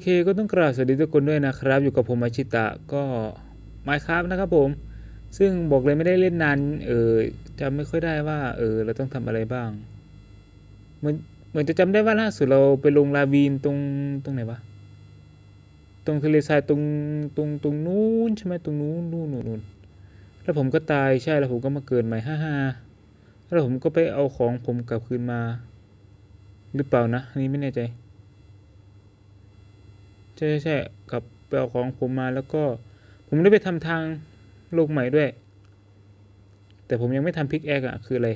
เคก็ต้องกราบสวัสดีทุกคนด้วยนะครับ อยู่กับผมอาชิตะก็ไมค์ครับนะครับผม ซึ่งบอกเลยไม่ได้เล่นนานเออจำไม่ค่อยได้ว่า เออ เราต้องทำอะไรบ้าง เหมือนเหมือนจะจำได้ว่าล่าสุดเราไปลงลาวีนตรงตรงไหนวะตรงทะเลทรายตรงตรงตรงนู้นใช่ไหมตรงนู้นนู้นนู้นนู้นแล้วผมก็ตายใช่แล้วผมก็มาเกิดใหม่ฮ่าฮ่าแล้วผมก็ไปเอาของผมกลับคืนมา หรือเปล่านะอันนี้ไม่แน่ใจ ใช่ใช่ใช่กับไปเอาของผมมาแล้วก็ ผมได้ไปทำทางโลกใหม่ด้วย แต่ผมยังไม่ทำพิกแอคอะคืออะไร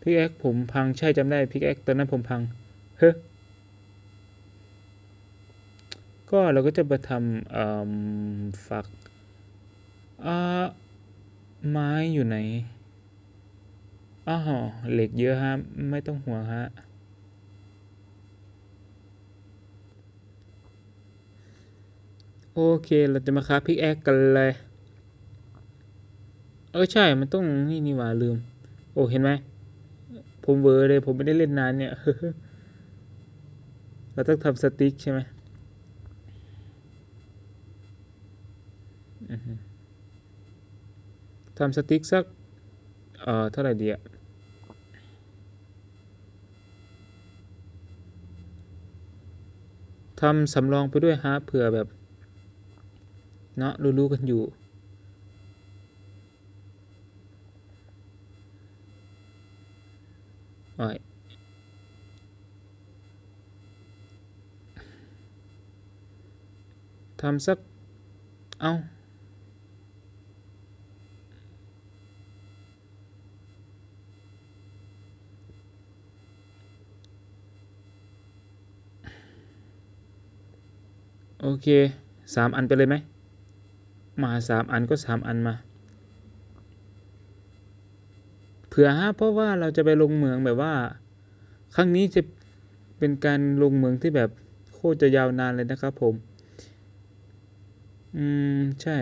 พิกแอคผมพังใช่จำได้พิกแอคตอนนั้นผมพังเฮ้ก็เราก็จะไปทำเอ่อฝักอ่าไม้อยู่ไหนอ้าวเหล็กเยอะฮะ ไม่ต้องห่วงฮะ โอเค เราจะมาค้าพิกแอคกันเลย เออใช่ มันต้องนี่นี่หว่าลืม โอ้เห็นไหม ผมเวอร์เลย ผมไม่ได้เล่นนานเนี่ย เราต้องทำสติ๊กใช่ไหมทำสติ๊กสัก เอ่อ เท่าไหร่ดีอะทำสำรองไปด้วยฮะเผื่อแบบ เนาะรู้ๆกันอยู่ โอ้ยทำสัก เอาโอเคสามอันไปเลยไหม มาสามอันก็สามอันมา เผื่อฮะเพราะว่าเราจะไปลงเมืองแบบว่า ครั้งนี้จะเป็นการลงเมืองที่แบบโคตรจะยาวนานเลยนะครับผม อืม ใช่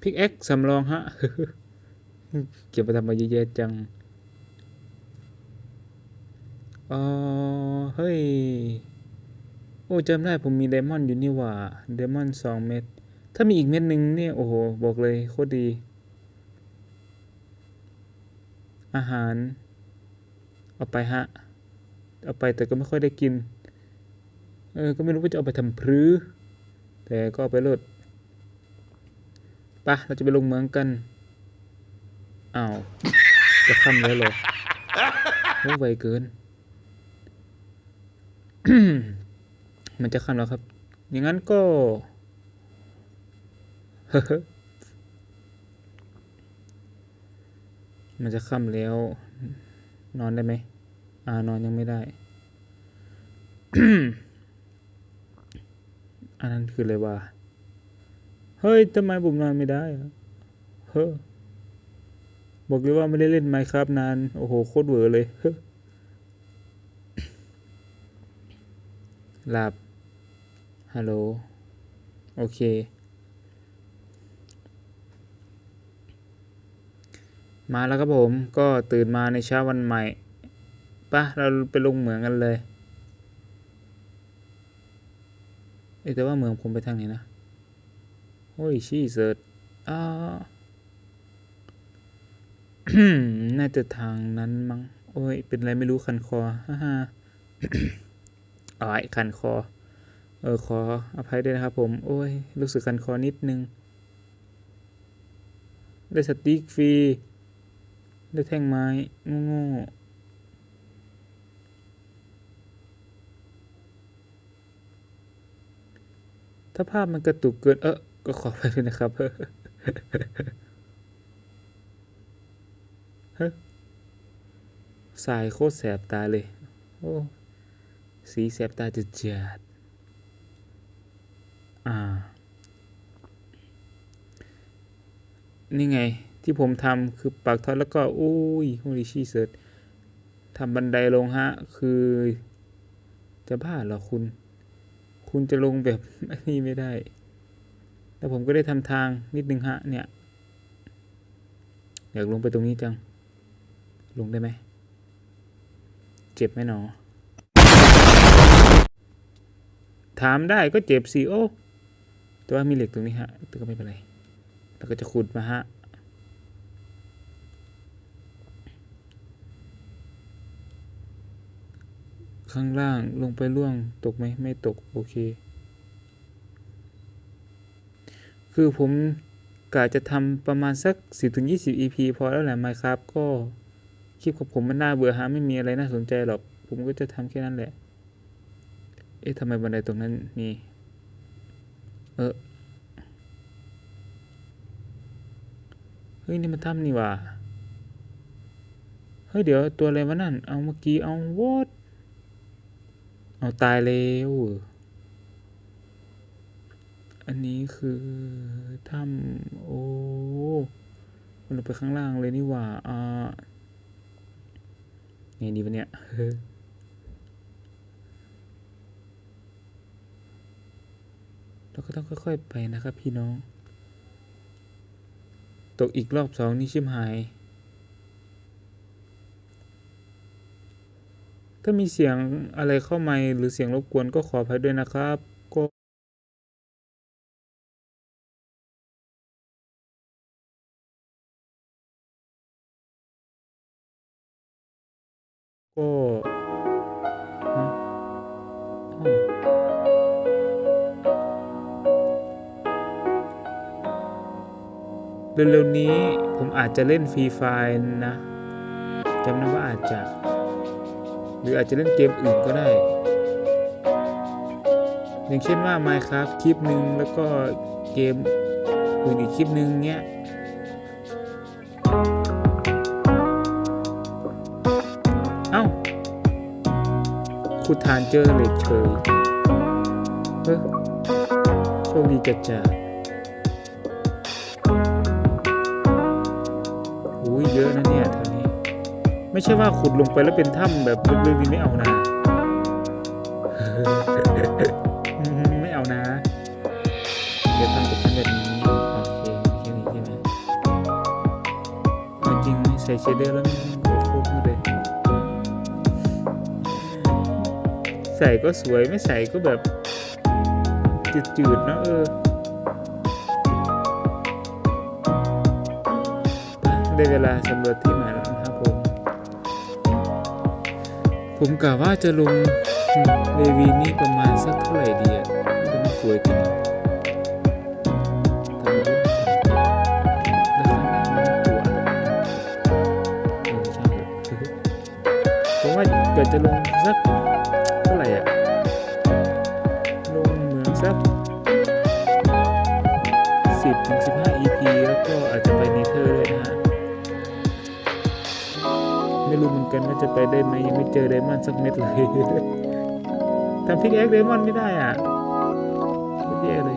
พิกแอคสำรองฮะ เก็บไปทำมาเยอะๆจังอ๋อเฮ้ย โอ้จำได้ผมมีไดมอนด์อยู่นี่ว่าไดมอนด์สองเม็ด ถ้ามีอีกเม็ดหนึ่งเนี่ย โอ้โห บอกเลยโคตรดี อาหาร เอาไปฮะ เอาไปแต่ก็ไม่ค่อยได้กิน เออ ก็ไม่รู้ว่าจะเอาไปทำพรือแต่ก็เอาไปลดปะเราจะไปลงเมืองกันอ้าวจะค่ำแล้วเหรอโอ้ไวเกิน มันจะค่ำแล้วครับ อย่างนั้นก็ มันจะค่ำแล้ว นอนได้ไหมอ่านอนยังไม่ได้ อันนั้นคืออะไรวะ เฮ้ยทำไมผมนอนไม่ได้อะเฮ้อบอกเลยว่าไม่ได้เล่นไมค์ครับนาน โอ้โห โคตรเวอร์เลยเฮ้อหลับ ฮัลโหล โอเค มาแล้วครับผมก็ตื่นมาในเช้าวันใหม่ปะเราไปลงเหมืองกันเลยเอแต่ว่าเมืองผมไปทางไหนนะโอ้ยชีเสิร์ตอ่าน่าจะทางนั้นมั้งโอ้ย เป็นไรไม่รู้คันคอฮ่าฮ่าอ๋อยคันคอ เออขออภัยด้วยนะครับผม โอ้ย รู้สึกคันคอนิดนึงได้สติ๊กฟรี ได้แท่งไม้ โง่ๆ ถ้าภาพมันกระตุกเกิน เออก็ขอไปด้วยนะครับเฮ้สายโคตรแสบตาเลย โอ้ สีแสบตาจะจัดอ่า นี่ไง ที่ผมทำคือปักท็อตแล้วก็อุ้ยโฮลิชีเซิร์ตทำบันไดลงฮะ คือ จะบ้าเหรอคุณ คุณจะลงแบบนี้ไม่ได้ แล้วผมก็ได้ทำทางนิดนึงฮะ เนี่ย อยากลงไปตรงนี้จัง ลงได้ไหม เจ็บไหมหนอ ถามได้ก็เจ็บสิโอ้แต่ว่ามีเหล็กตรงนี้ฮะแต่ก็ไม่เป็นไรเราก็จะขุดมาฮะ ข้างล่างลงไปล่วงตกไหมไม่ตก โอเค คือผมกะจะทำประมาณสัก 10-20 EP พอแล้วแหละ Minecraft ก็ คลิปของผมมันน่าเบื่อฮะไม่มีอะไรน่าสนใจหรอก ผมก็จะทำแค่นั้นแหละ เอ๊ะทำไมบันไดตรงนั้นมีเออเฮ้ย นี่มันถ้ำนี่ว่าเฮ้ย เดี๋ยวตัวอะไรวะนั่น เอาเมื่อกี้ เอาวอด เอาตายแล้วอันนี้คือถ้ำโอ้มันลงไปข้างล่างเลยนี่หว่าอ่าไงดีวะเนี่ยเราก็ต้องค่อยๆไปนะครับพี่น้อง ตกอีกรอบสองนี่ชิมหาย ถ้ามีเสียงอะไรเข้ามาหรือเสียงรบกวนก็ขออภัยด้วยนะครับก็ก็ฮะอ้าวเร็วๆนี้ผมอาจจะเล่นฟรีไฟนะจำนะว่าอาจจะ รืออาจจะเล่นเกมอื่นก็ได้ อย่างเช่นว่า Minecraft คลิปหนึ่งแล้วก็เกมอื่นอีกคลิปหนึ่งเงี้ยเอ้าขุดฐานเจอเหล็กเฉยเฮ้ยโชคดีจัดจ้าอุ้ยเยอะนะเนี่ย ไม่ใช่ว่าขุดลงไปแล้วเป็นถ้ำแบบลึกๆนี่ไม่เอานะ ไม่เอานะ เดี๋ยวทำกับฉันแบบนี้ โอเคแค่นี้ใช่ไหมเอาจริงไหมใส่เชดเดอร์แล้วมันโคตรมืดเลย ใส่ก็สวยไม่ใส่ก็แบบ จืดๆเนะเออได้เวลาสำรวจที่ใหม่ ผมกะว่าจะลงเรวีนี่ประมาณสักเท่าไหร่ดีอะมันจะไม่สวยจริงอะแล้วข้างล่างมันะไรเออช่างเถอะผมว่าเกิดจะลงสักเท่าไหร่อะลงเหมือนสักสิบถึงสิบห้า EP แล้วก็อาจจะไปเนเธอร์ด้วยนะฮะ รู้เหมือนกันว่าจะไปได้ไหมยังไม่เจอไดมอนด์สักเม็ดเลยทำพิกแอคไดมอนด์ไม่ได้อะแย่เลย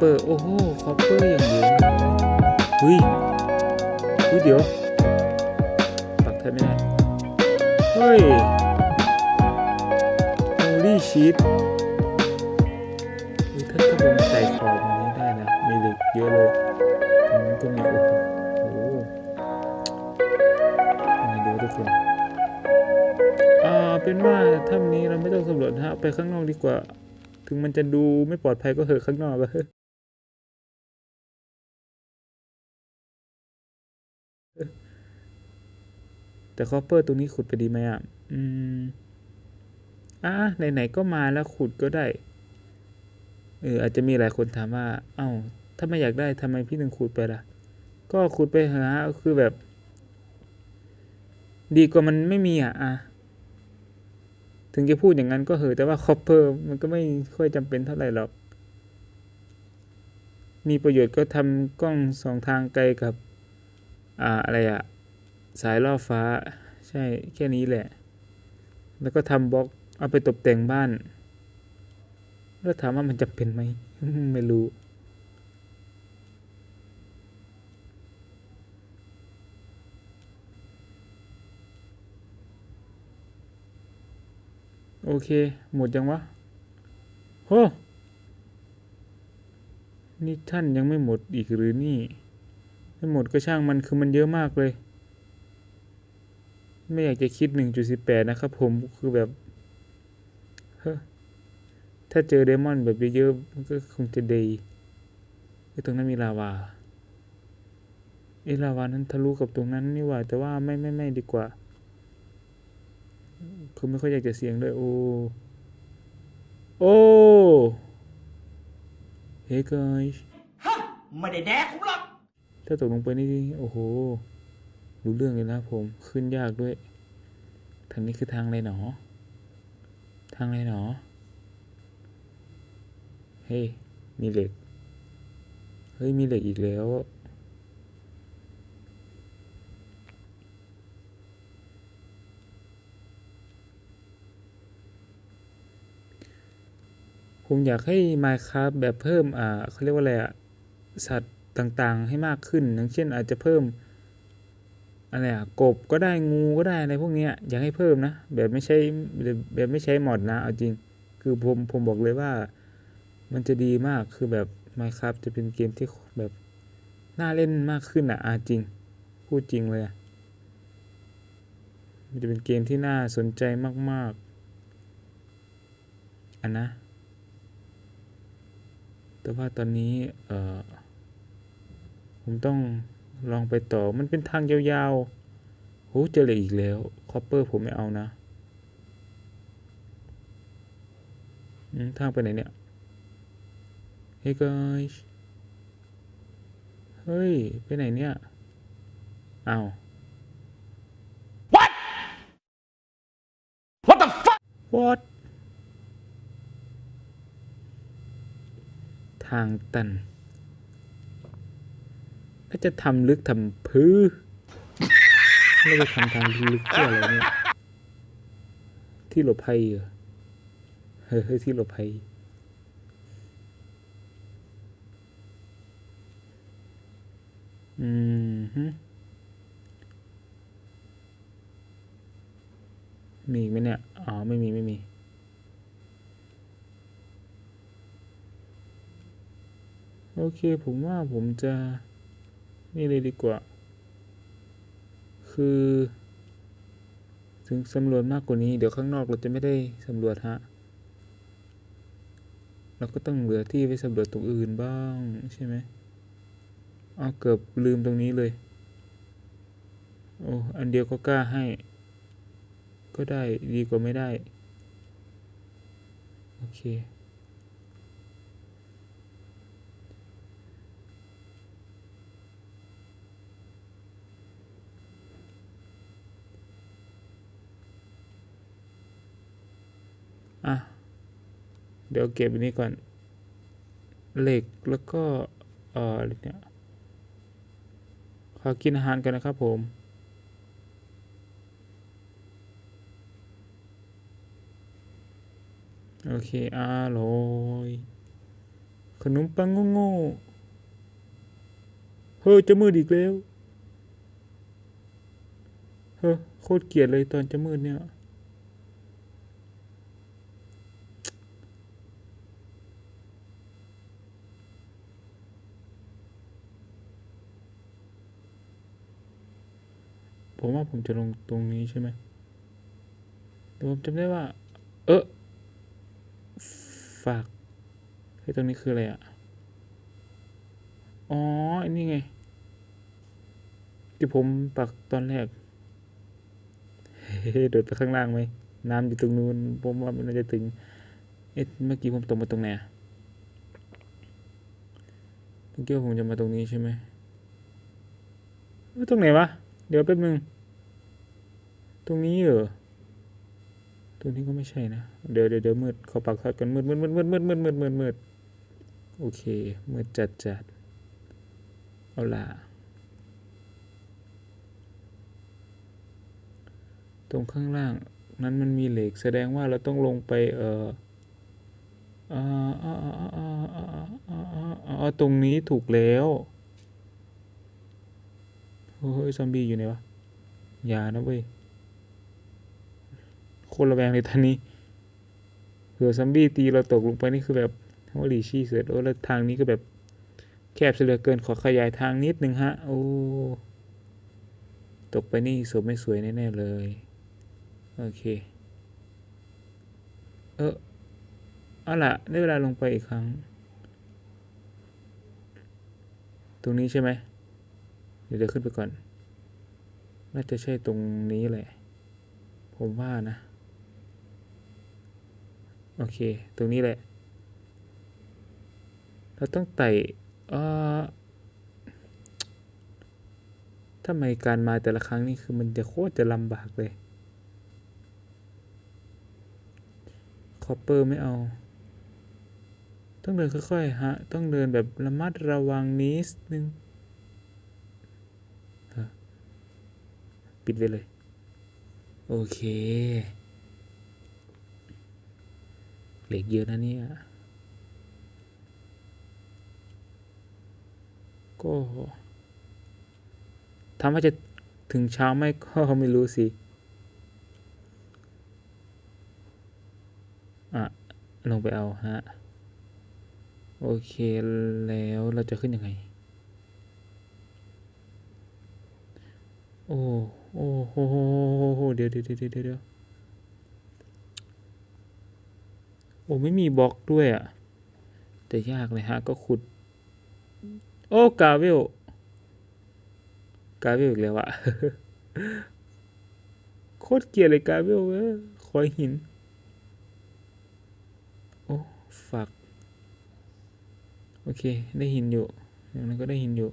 เปอร์ โอ้โหคอปเปอร์อย่างเยอะเลยเฮ้ยอุ้ยเดี๋ยวปักแทบไม่ได้ เฮ้ย holy shit อุ้ยถ้าถ้าผมใส่ขอบอันนี้ได้นะ มีเหล็กเยอะเลยตรงนี้ก็มีโอ้โหโอ้โหยังไงเดี๋ยวทุกคนอ่าเป็นว่าถ้ำนี้เราไม่ต้องสำรวจนะฮะ ไปข้างนอกดีกว่า ถึงมันจะดูไม่ปลอดภัยก็เหอะข้างนอกก็เถอะ แต่คอปเปอร์ตรงนี้ขุดไปดีไหมอะ อืม อะไหนๆก็มาแล้วขุดก็ได้ เอออาจจะมีหลายคนถามว่า เอ้า ถ้าไม่อยากได้ทำไมพี่ถึงขุดไปล่ะ ก็ขุดไปหาคือแบบ ดีกว่ามันไม่มีอะอะถึงจะพูดอย่างนั้นก็เหอะแต่ว่าคอปเปอร์มันก็ไม่ค่อยจำเป็นเท่าไหร่หรอก มีประโยชน์ก็ทำกล้องสองทางไกลกับ อ่าอะไรอะ สายล่อฟ้า ใช่แค่นี้แหละ แล้วก็ทำบล็อกเอาไปตกแต่งบ้าน แล้วถามว่ามันจะเป็นไหม ไม่รู้ โอเค หมดยังวะโหนี่ท่านยังไม่หมดอีกหรือนี่ ไม่หมดก็ช่างมันคือมันเยอะมากเลย ไม่อยากจะคิด 1.18 นะครับผมคือแบบเฮ้อถ้าเจอเดมอนแบบเยอะๆมันก็คงจะดีไอ้ตรงนั้นมีลาวาไอ้ลาวานั้นทะลุกับตรงนั้นนี่หว่า แต่ว่าไม่ไม่ไม่ดีกว่า คือไม่ค่อยอยากจะเสี่ยงด้วย โอ้ โอ้ เฮ้ย guys ไม่ได้แดกผมหรอกถ้าตกลงไปนี่ โอ้โห รู้เรื่องเลยนะผมขึ้นยากด้วย ทางนี้คือทางอะไรหนอ ทางอะไรหนอ เฮ้ยมีเหล็ก เฮ้ย มีเหล็กอีกแล้วผมอยากให้ Minecraft แบบเพิ่ม อ่าเขาเรียกว่าอะไรอะสัตว์ต่างๆ ให้มากขึ้น อย่างเช่นอาจจะเพิ่ม อะไรอะกบก็ได้งูก็ได้อะไรพวกเนี้ยอยากให้เพิ่มนะแบบไม่ใช่แบบไม่ใช้มอดนะเอาจริง คือผมผมบอกเลยว่า มันจะดีมากคือแบบ Minecraft จะเป็นเกมที่แบบน่าเล่นมากขึ้นอะอาจริงพูดจริงเลยอะมันจะเป็นเกมที่น่าสนใจมาก ๆอันนะ แต่ว่าตอนนี้เออผมต้อง ลองไปต่อมันเป็นทางยาวๆโหเจอเหล็กอีกแล้วคอปเปอร์ผมไม่เอานะอืมทางไปไหนเนี่ยเฮ้ย guys เฮ้ย ไปไหนเนี่ยอ้าว What What the fuck what ทางตัน ถ้าจะทำลึกทำพื้อไม่ได้ทำทางลึกเพื่ออะไรเนี่ย ที่หลบภัยเหรอเฮ้ยที่หลบภัยอืมฮึมีอีกไหมเนี่ย อ๋อ ไม่มี ไม่มี โอเค ผมว่าผมจะ นี่เลยดีกว่า คือ ถึงสำรวจมากกว่านี้ เดี๋ยวข้างนอกเราจะไม่ได้สำรวจฮะ เราก็ต้องเหลือที่ไว้สำรวจตรงอื่นบ้างใช่ไหมเอาเกือบลืมตรงนี้เลย โอ้ อันเดียวก็กล้าให้ ก็ได้ดีกว่าไม่ได้ โอเค อะ เดี๋ยวเก็บอันนี้ก่อน เหล็กแล้วก็ เอ่ออะไรเนี่ยขอกินอาหารกันนะครับผมโอเคอร่อยขนมปังโง่ๆเฮ้ยจะมืดอีกแล้ว เฮ้ยโคตรเกลียดเลยตอนจะมืดเนี่ย ผมว่าผมจะลงตรงนี้ใช่ไหมแต่ผมจำได้ว่า เออฝากเฮ้ยตรงนี้คืออะไรอะ อ๋ออันนี้ไง ที่ผมปักตอนแรก เฮ้ยโดดไปข้างล่างไหม น้ำอยู่ตรงนู้น ผมว่ามันน่าจะถึง เอ๊ะ เมื่อกี้ผมตรงมาตรงไหนอะเมื่อกี้ผมจะมาตรงนี้ใช่ไหมตรงไหนวะ เดี๋ยวแป๊บนึง ตรงนี้เหรอ ตรงนี้ก็ไม่ใช่นะ เดี๋ยวเดี๋ยวเดี๋ยวมืดขอปักทอดกันมืดมืดมืดมืดมืดมืดมืดมืดมืดโอเค มื่อจัดจัดเอาล่ะ ตรงข้างล่างนั้นมันมีเหล็กแสดงว่าเราต้องลงไปเอ่ออ่าอ่าอ่าอ่าอ่าอ่อ่าอ่าตรงนี้ถูกแล้ว เฮ้ยซอมบี้อยู่ไหนวะอย่านะเว้ยโคนระแวงเลยท่านนี้เผื่อซอมบี้ตีเราตกลงไปนี่คือแบบโอ้ลีชี่เสือโอ้แล้วทางนี้ก็แบบแคบเสียเหลือเกินขอขยายทางนิดนึงฮะโอ้ตกไปนี่ศพไม่สวยแน่ๆเลยโอเคเออเอาล่ะได้เวลาลงไปอีกครั้ง ตรงนี้ใช่ไหม เดี๋ยวขึ้นไปก่อน น่าจะใช่ตรงนี้แหละ ผมว่านะ โอเค ตรงนี้แหละ เราต้องไต่เอ่อทำไมการมาแต่ละครั้งนี่คือมันจะโคตรจะลำบากเลย คอปเปอร์ไม่เอา ต้องเดินค่อยๆฮะ ต้องเดินแบบระมัดระวังนิดนึงเออ ปิดไว้เลย โอเค เหล็กเยอะนะเนี่ย ก็ถามว่าจะถึงเช้าไหมก็ไม่รู้สิ อะ ลงไปเอาฮะ โอเคแล้วเราจะขึ้นยังไง โอ้ โอ้โหเดี๋ยวเดี๋ยวเดี๋ยวเดี๋ยวโอ้ไม่มีบล็อกด้วยอะ แต่ยากเลยฮะ ก็ขุด โอ้กาเวลกาเวลอีกแล้วอะโคตรเกลียดเลยกาเวลเว้ยคอยหิน โอ้ฝัก โอเค ได้หินอยู่อย่างนั้นก็ได้หินอยู่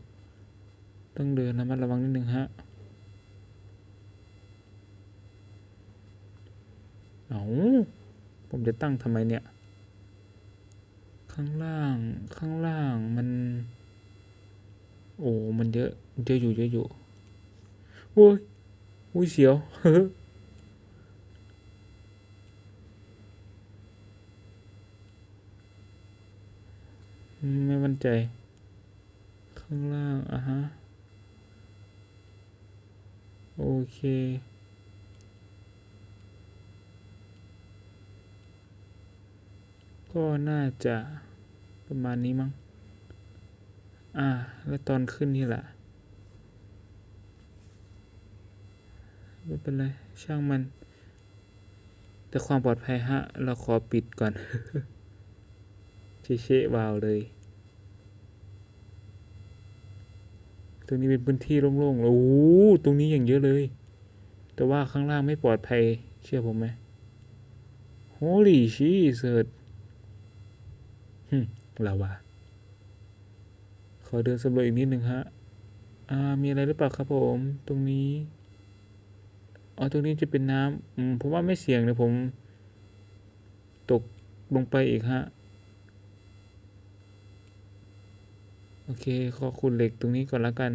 ต้องเดินระมัดระวังนิดนึงฮะ เอาผมจะตั้งทำไมเนี่ย ข้างล่าง ข้างล่างมัน โอ้ มันเยอะ เยอะอยู่ เยอะอยู่โอ้ยอุ้ยเสียวไม่มั่นใจ ข้างล่างอะฮะ โอเค ก็น่าจะประมาณนี้มั้ง อ่า แล้วตอนขึ้นนี่แหละไม่เป็นไร ช่างมัน แต่ความปลอดภัยฮะ เราขอปิดก่อน เชเชวาวเลย ตรงนี้เป็นพื้นที่โล่งๆ โอ้โหตรงนี้อย่างเยอะเลย แต่ว่าข้างล่างไม่ปลอดภัย เชื่อผมไหม Holy shit ลาวาขอเดินสำรวจอีกนิดหนึ่งฮะ อ่า มีอะไรหรือเปล่าครับผม ตรงนี้ อ๋อ ตรงนี้จะเป็นน้ำอืม ผมว่าไม่เสี่ยงเดี๋ยผม ตกลงไปอีกฮะ โอเค ขอขุดเหล็กตรงนี้ก่อนละกัน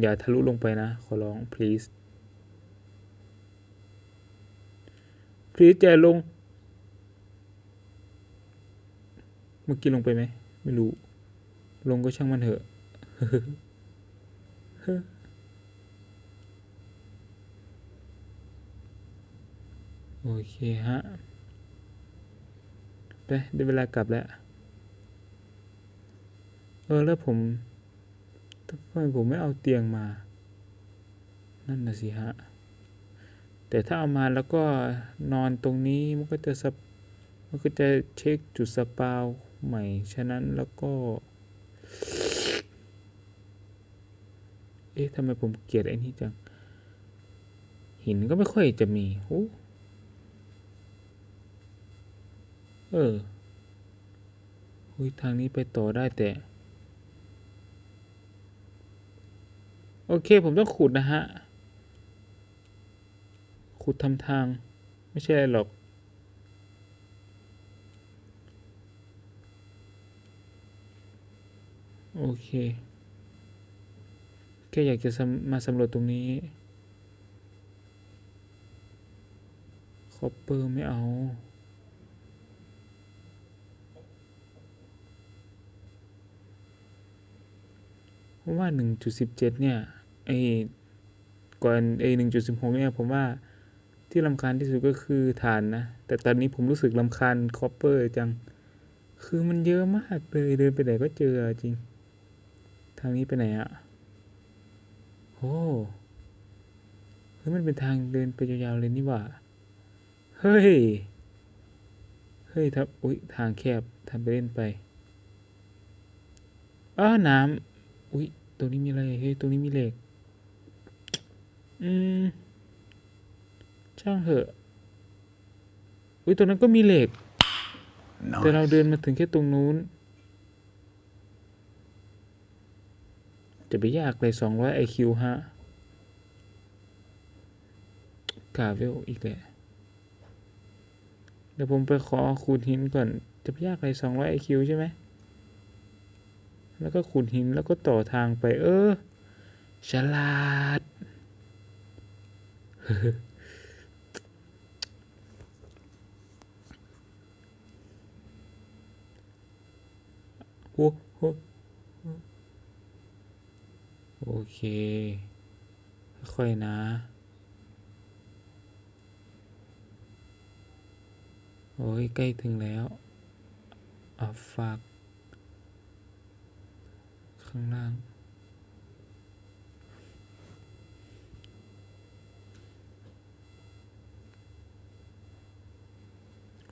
อย่าทะลุลงไปนะ ขอร้อง please please อย่าลง เมื่อกี้ลงไปไหม ไม่รู้ ลงก็ช่างมันเถอะโอเคฮะ ไปได้เวลากลับแล้ว เออ แล้วผมทำไมผมไม่เอาเตียงมา นั่นน่ะสิฮะ แต่ถ้าเอามาแล้วก็นอนตรงนี้ มันก็จะสมันก็จะเช็คจุดสปาว ใหม่ ฉะนั้นแล้วก็ เอ๊ะทำไมผมเกลียดไอ้นี่จัง หินก็ไม่ค่อยจะมีโอ้เออหุยทางนี้ไปต่อได้แต่ โอเคผมต้องขุดนะฮะ ขุดทำทาง ไม่ใช่อะไรหรอก โอเค แค่อยากจะมาสำรวจตรงนี้คอปเปอร์ไม่เอาเพราะว่าหนึ่งจุดสิบเจ็ดเนี่ย ไอ้ก่อนไอ้หนึ่งจุดสิบหกเนี่ย ผมว่าที่ลำคาญที่สุดก็คือฐานนะ แต่ตอนนี้ผมรู้สึกลำคาญคอปเปอร์จัง คือมันเยอะมากเลย เดินไปไหนก็เจอจริง ทางนี้ไปไหนอะโอ้เฮ้ยมันเป็นทางเดินไปยาวๆเลยนี่หว่า เฮ้ย เฮ้ยทับอุ้ยทางแคบทำไปเล่นไปอ้าน้ำอุ้ยตรงนี้มีอะไร เฮ้ยตรงนี้มีเหล็ก อืม ช่างเถอะ อุ้ยตรงนั้นก็มีเหล็ก แต่เราเดินมาถึงแค่ตรงนู้น จะไปยากเลยสองร้อยไอคิวฮะกาเวลอีกแหละเดี๋ยวผมไปขอขูดหินก่อน จะไปยากเลยสองร้อยไอคิวใช่ไหม แล้วก็ขูดหินแล้วก็ต่อทางไป เออ ฉลาด โอ้โห โอเค ค่อยนะ โอ้ย ใกล้ถึงแล้วอะฝากข้างล่าง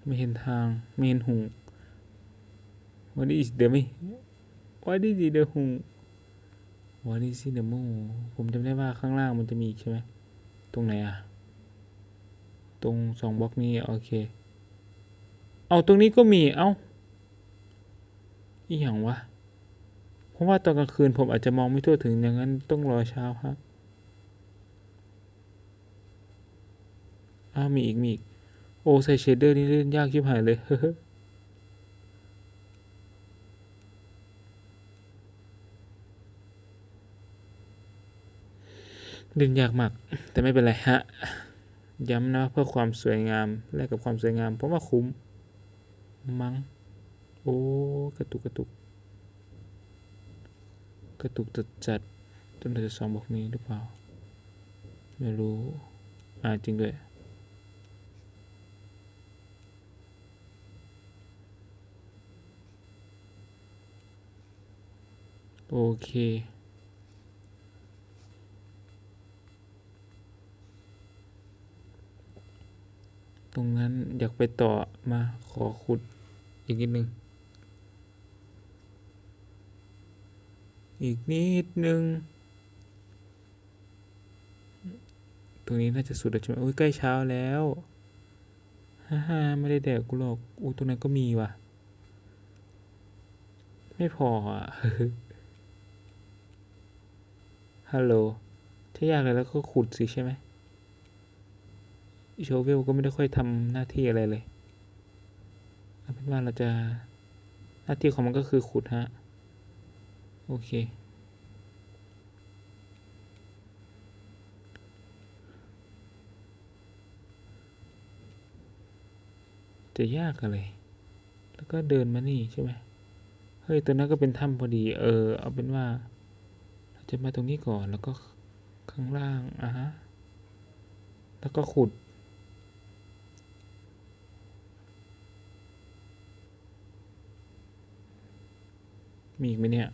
ไม่เห็นทาง ไม่เห็นหู What is the ไม่ What is the moon What is the moon ผมจำได้ว่าข้างล่างมันจะมีอีกใช่ไหม ตรงไหนอะตรงสองบล็อกนี้ โอเค เอาตรงนี้ก็มี เอ้าอีหยังวะ เพราะว่าตอนกลางคืนผมอาจจะมองไม่ทั่วถึงอย่างนั้นต้องรอเช้าฮะอ้าวมีอีกมีอีก โอ้ใส่เชดเดอร์นี่เล่นยากชิบหายเลย ล่นยากมาก แต่ไม่เป็นไรฮะ ย้ำนะเพื่อความสวยงามแลกกับความสวยงาม เพราะว่าคุ้ม มั้ง โอ้ กระตุกกระตุก กระตุกจัดจัดจนเราจะสองบอกนี้หรือเปล่า ไม่รู้ อ่าจริงด้วย โอเค ตรงนั้นอยากไปต่อมาขอขุดอีกนิดนึง อีกนิดนึง ตรงนี้น่าจะสุดแล้วใช่ไหมอุ้ยใกล้เช้าแล้วฮ่าฮ่าไม่ได้แดกกูหรอกอู้ตรงนั้นก็มีว่ะ ไม่พออะฮัลโหลถ้าอยากเลยแล้วก็ขุดสิใช่ไหม โชเวลก็ไม่ได้ค่อยทำหน้าที่อะไรเลยเอาเป็นว่าเราจะหน้าที่ของมันก็คือขุดฮะ โอเค จะยากอะไร แล้วก็เดินมานี่ใช่ไหมเฮ้ย ตัวนั้นก็เป็นถ้ำพอดี เออ เอาเป็นว่า เราจะมาตรงนี้ก่อนแล้วก็ข้างล่างอะฮะ แล้วก็ขุด มีอีกไหมเนี่ย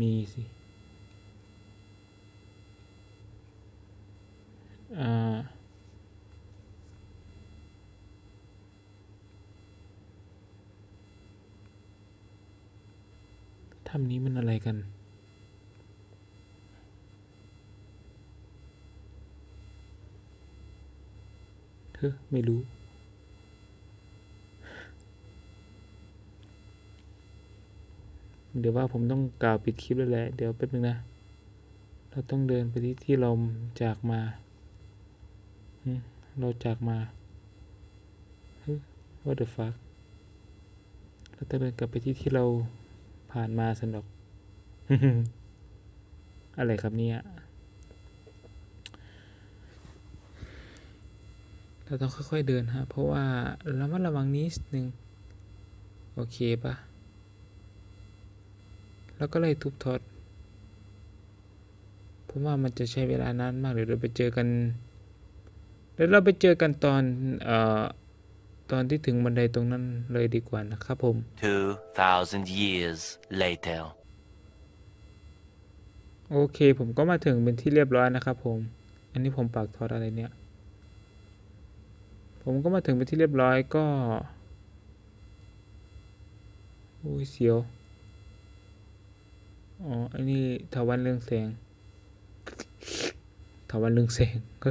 มีสิอ่าถ้ำนี้มันอะไรกัน เธอไม่รู้ เดี๋ยวว่าผมต้องกล่าวปิดคลิปแล้วแหละเดี๋ยวแป๊บนึงนะ เราต้องเดินไปที่ที่เราจากมา เราจากมาเฮ้ย what the fuck เราต้องเดินกลับไปที่ที่เราผ่านมาสนอกอะไรครับเนี่ยเราต้องค่อยๆเดินฮะ เพราะว่าระมัดระวังนิดนึง โอเคปะ แล้วก็เลยทุบทอดผมว่ามันจะใช้เวลานานมากเดี๋ยวเราไปเจอกันเดี๋ยวเราไปเจอกันตอนเอ่อตอนที่ถึงบันไดตรงนั้นเลยดีกว่านะครับผม 2,000 years later. โอเคผมก็มาถึงเป็นที่เรียบร้อยนะครับผม อันนี้ผมปากทอดอะไรเนี่ย ผมก็มาถึงเป็นที่เรียบร้อยก็อุ้ยเสียว อ๋อ อันนี้ถาวันเรืองแสงถาวันเรืองแสงต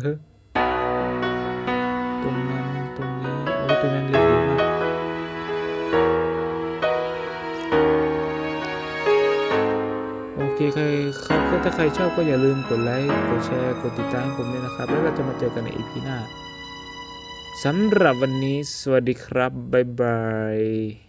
รงนั้นตรงนี้โอ้ตรงนั้นเรียบดีมากโอเคใครครับก็ถ้าใครชอบก็อย่าลืมกดไลค์ กดแชร์ กดติดตามให้ผมด้วยนะครับ แล้วเราจะมาเจอกันในอีพีหน้าสำหรับวันนี้ สวัสดีครับ บ๊ายบาย